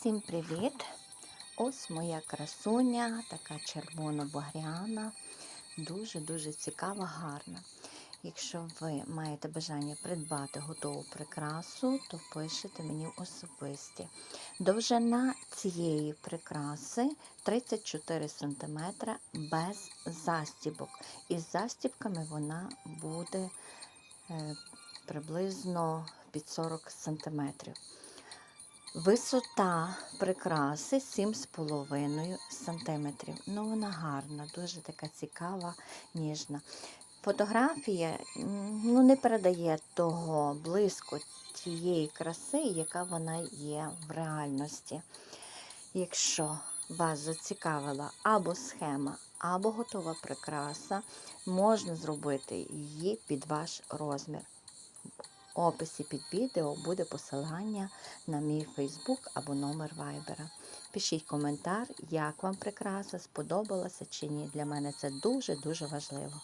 Всім привіт! Ось моя красуня, така червоно-багряна, дуже-дуже цікава, гарна. Якщо ви маєте бажання придбати готову прикрасу, то пишете мені особисті. Довжина цієї прикраси 34 см без застібок. Із застібками вона буде е, приблизно під 40 см. Висота прикраси 7,5 см. Ну, вона гарна, дуже така цікава, ніжна. Фотографія ну, не передає того блиску тієї краси, яка вона є в реальності. Якщо вас зацікавила або схема, або готова прикраса, можна зробити її під ваш розмір. Описі під відео буде посилання на мій Фейсбук або номер Вайбера. Пишіть коментар, як вам прикраса, сподобалася чи ні. Для мене це дуже-дуже важливо.